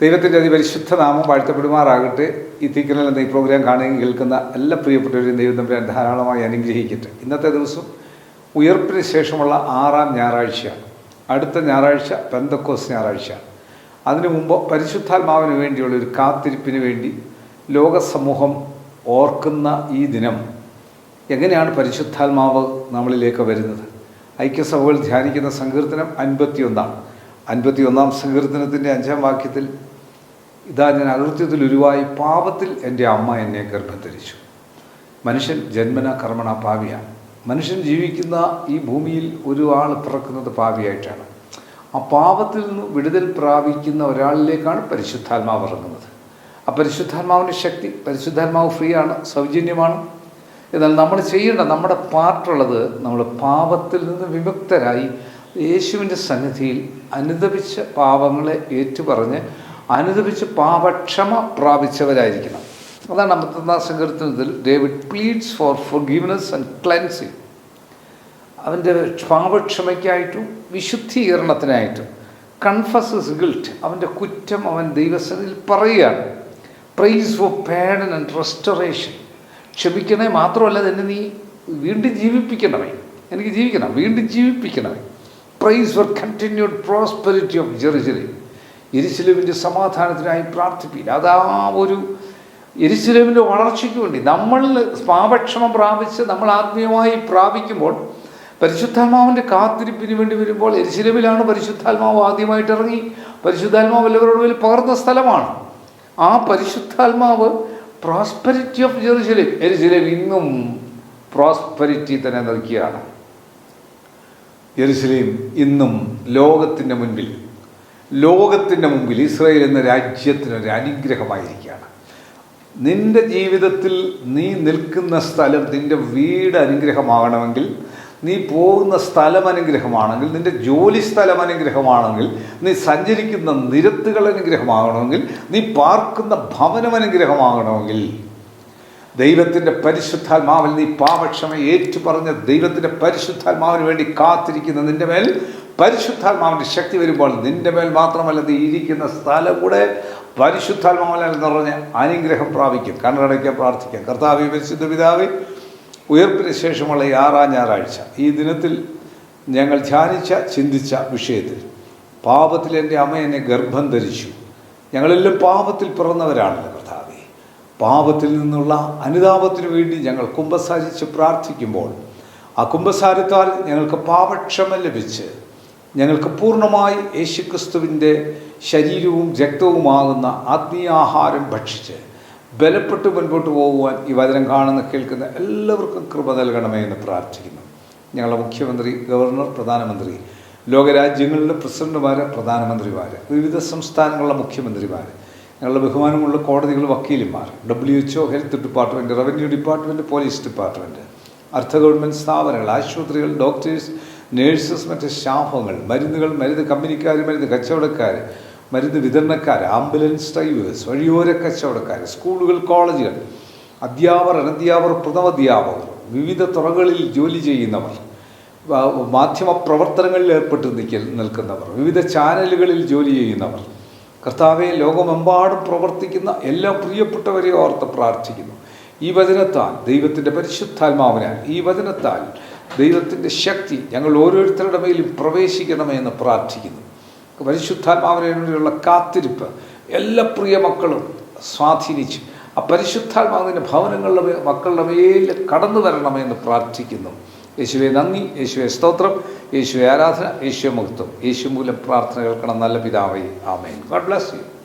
ദൈവത്തിന്റെ അതിപരിശുദ്ധ നാമം വാഴ്ത്തപ്പെടുമാറാകട്ടെ. ഈ തീക്കനൽ എന്ന ഈ പ്രോഗ്രാം കാണുകയും കേൾക്കുന്ന എല്ലാ പ്രിയപ്പെട്ടവരെയും ദൈവം തമ്മിൽ ധാരാളമായി അനുഗ്രഹിക്കട്ടെ. ഇന്നത്തെ ദിവസം ഉയർപ്പിന് ശേഷമുള്ള ആറാം ഞായറാഴ്ചയാണ്. അടുത്ത ഞായറാഴ്ച പെന്തക്കോസ് ഞായറാഴ്ചയാണ്. അതിനു മുമ്പ് പരിശുദ്ധാത്മാവിന് വേണ്ടിയുള്ള ഒരു കാത്തിരിപ്പിന് വേണ്ടി ലോകസമൂഹം ഓർക്കുന്ന ഈ ദിനം എങ്ങനെയാണ് പരിശുദ്ധാത്മാവ് നമ്മളിലേക്ക് വരുന്നത്? ഐക്യസഭകൾ ധ്യാനിക്കുന്ന സങ്കീർത്തനം അൻപത്തിയൊന്നാണ് അൻപത്തിയൊന്നാം സങ്കീർത്തനത്തിന്റെ അഞ്ചാം വാക്യത്തിൽ ഇതാ ഞാൻ അകൃത്യത്തിൽ ഉരുവായി പാപത്തിൽ എന്റെ അമ്മ എന്നെ ഗർഭധരിച്ചു. മനുഷ്യൻ ജന്മന കർമ്മണ പാവിയാണ് മനുഷ്യൻ ജീവിക്കുന്ന ഈ ഭൂമിയിൽ ഒരു ആൾ പിറക്കുന്നത് പാവിയായിട്ടാണ് ആ പാപത്തിൽ നിന്ന് വിടുതൽ പ്രാപിക്കുന്ന ഒരാളിലേക്കാണ് പരിശുദ്ധാത്മാവ് ഇറങ്ങുന്നത്. ആ പരിശുദ്ധാത്മാവിന്റെ ശക്തി പരിശുദ്ധാത്മാവ് ഫ്രീ ആണ് സൗജന്യമാണ്. എന്നാൽ നമ്മൾ ചെയ്യേണ്ട നമ്മുടെ പാർട്ടുള്ളത് നമ്മൾ പാപത്തിൽ നിന്ന് വിമുക്തരായി യേശുവിന്റെ സന്നിധിയിൽ അനുദപിച്ച പാപങ്ങളെ ഏറ്റുപറഞ്ഞ് അനുദപിച്ച് പാപക്ഷമ പ്രാപിച്ചവരായിരിക്കണം. അതാണ് അമ്പത്തൊന്നാം സങ്കീർത്തനത്തിൽ David pleads for forgiveness and cleansing അവന്റെ പാപക്ഷമയ്ക്കായിട്ടും വിശുദ്ധീകരണത്തിനായിട്ടും കൺഫസസ് ഗിൽറ്റ് അവന്റെ കുറ്റം അവൻ ദൈവസനിൽ പറയുകയാണ്. Praise for pardon and restoration ക്ഷമിക്കണേ മാത്രമല്ല തന്നെ നീ വീണ്ടും ജീവിപ്പിക്കണമേ. എനിക്ക് ജീവിക്കണം. വീണ്ടും ജീവിപ്പിക്കണമേ. Prays for continued prosperity of Jerusalem എരിശിലേമിന്റെ സമാധാനത്തിനായി പ്രാർത്ഥിപ്പില്ല അതാ ഒരു എരിശിലേമിന്റെ വളർച്ചയ്ക്ക് വേണ്ടി നമ്മൾ പാപക്ഷമം പ്രാപിച്ച് നമ്മൾ ആത്മീയമായി പ്രാപിക്കുമ്പോൾ പരിശുദ്ധാത്മാവിന്റെ കാത്തിരിപ്പിന് വേണ്ടി വരുമ്പോൾ എരിശിലേമിലാണ് പരിശുദ്ധാത്മാവ് ആദ്യമായിട്ട് ഇറങ്ങി. പരിശുദ്ധാത്മാവ് എല്ലാവരോടും വലിയ പകർന്ന സ്ഥലമാണ്. ആ പരിശുദ്ധാത്മാവ് പ്രോസ്പെരിറ്റി ഓഫ് ജെറുസലേം എരിശിലേം ഇന്നും പ്രോസ്പെരിറ്റി തന്നെ നൽകിയാണ്. ജെറുസലേം ഇന്നും ലോകത്തിന്റെ മുൻപിൽ ലോകത്തിന്റെ മുമ്പിൽ ഇസ്രായേൽ എന്ന രാജ്യത്തിനൊരു അനുഗ്രഹമായിരിക്കുകയാണ്. നിന്റെ ജീവിതത്തിൽ നീ നിൽക്കുന്ന സ്ഥലം നിന്റെ വീട് അനുഗ്രഹമാകണമെങ്കിൽ നീ പോകുന്ന സ്ഥലം അനുഗ്രഹമാണെങ്കിൽ നിന്റെ ജോലി സ്ഥലം അനുഗ്രഹമാണെങ്കിൽ നീ സഞ്ചരിക്കുന്ന നിരത്തുകൾ അനുഗ്രഹമാകണമെങ്കിൽ നീ പാർക്കുന്ന ഭവനം അനുഗ്രഹമാകണമെങ്കിൽ ദൈവത്തിന്റെ പരിശുദ്ധാത്മാവിൽ നീ പാപക്ഷമ ഏറ്റുപറഞ്ഞ ദൈവത്തിന്റെ പരിശുദ്ധാത്മാവിന് വേണ്ടി കാത്തിരിക്കുന്ന നിന്റെ മേൽ പരിശുദ്ധാത്മാവിന്റെ ശക്തി വരുമ്പോൾ നിന്റെ മേൽ മാത്രമല്ല നീ ഇരിക്കുന്ന സ്ഥലം കൂടെ പരിശുദ്ധാത്മാവിൽ നിറഞ്ഞ് അനുഗ്രഹം പ്രാപിക്കും. കണ്ണടയ്ക്കാൻ പ്രാർത്ഥിക്കാം. കർത്താവി പരിശുദ്ധ പിതാവേ ഉയർപ്പിന് ശേഷമുള്ള ഈ ആറാം ഞായറാഴ്ച ഈ ദിനത്തിൽ ഞങ്ങൾ ധ്യാനിച്ച ചിന്തിച്ച വിഷയത്തിൽ പാപത്തിൽ എന്റെ അമ്മ എന്നെ ഗർഭം ധരിച്ചു. ഞങ്ങളെല്ലാം പാപത്തിൽ പിറന്നവരാണല്ലോ കർത്താവെ. പാപത്തിൽ നിന്നുള്ള അനുതാപത്തിനു വേണ്ടി ഞങ്ങൾ കുംഭസാരിച്ച് പ്രാർത്ഥിക്കുമ്പോൾ ആ കുംഭസാരത്താൽ ഞങ്ങൾക്ക് പാപക്ഷമ ലഭിച്ച് ഞങ്ങൾക്ക് പൂർണമായി യേശുക്രിസ്തുവിന്റെ ശരീരവും രക്തവുമാകുന്ന ആത്മീയാഹാരം ഭക്ഷിച്ച് ബലപ്പെട്ട് മുൻപോട്ട് പോകുവാൻ ഈ വചനം കാണുന്ന കേൾക്കുന്ന എല്ലാവർക്കും കൃപ നൽകണമേ എന്ന് പ്രാർത്ഥിക്കുന്നു. ഞങ്ങളുടെ മുഖ്യമന്ത്രി ഗവർണർ പ്രധാനമന്ത്രി ലോകരാജ്യങ്ങളിലെ പ്രസിഡന്റുമാർ പ്രധാനമന്ത്രിമാർ വിവിധ സംസ്ഥാനങ്ങളിലെ മുഖ്യമന്ത്രിമാർ ഞങ്ങളുടെ ബഹുമാനമുള്ള കോടതികൾ വക്കീലുമാർ W H O health department revenue department police department അർദ്ധ ഗവൺമെന്റ് സ്ഥാപനങ്ങൾ ആശുപത്രികൾ ഡോക്ടേഴ്സ് നേഴ്സസ് മറ്റ് സ്റ്റാഫുകൾ മരുന്നുകൾ മരുന്ന് കമ്പനിക്കാർ മരുന്ന് കച്ചവടക്കാർ മരുന്ന് വിതരണക്കാർ ആംബുലൻസ് ഡ്രൈവേഴ്സ് വഴിയോര കച്ചവടക്കാർ സ്കൂളുകൾ കോളേജുകൾ അധ്യാപകർ അനധ്യാപകർ പ്രഥമാധ്യാപകർ വിവിധ തുറകളിൽ ജോലി ചെയ്യുന്നവർ മാധ്യമ പ്രവർത്തനങ്ങളിൽ ഏർപ്പെട്ട് നിൽക്കൽ നിൽക്കുന്നവർ വിവിധ ചാനലുകളിൽ ജോലി ചെയ്യുന്നവർ. കർത്താവെ ലോകമെമ്പാടും പ്രവർത്തിക്കുന്ന എല്ലാ പ്രിയപ്പെട്ടവരെ ഓർത്ത് പ്രാർത്ഥിക്കുന്നു. ഈ വചനത്താൽ ദൈവത്തിന്റെ പരിശുദ്ധാത്മാവിനാൽ ഈ വചനത്താൽ ദൈവത്തിന്റെ ശക്തി ഞങ്ങൾ ഓരോരുത്തരുടെ മേലും പ്രവേശിക്കണമെന്ന് പ്രാർത്ഥിക്കുന്നു. പരിശുദ്ധാത്മാവിനുള്ള കാത്തിരിപ്പ്. എല്ലാ പ്രിയ മക്കളും സ്വാധീനിച്ച് ആ പരിശുദ്ധാത്മാവിന്റെ ഭവനങ്ങളുടെ മക്കളുടെ മേൽ കടന്നു വരണമെന്ന് പ്രാർത്ഥിക്കുന്നു. യേശുവെ നന്ദി യേശുവെ സ്തോത്രം യേശുവെ ആരാധന യേശുവെ മുഹത്വം. യേശു മൂലം പ്രാർത്ഥന കേൾക്കണം നല്ല പിതാവേ. ആമേൻ. God bless you.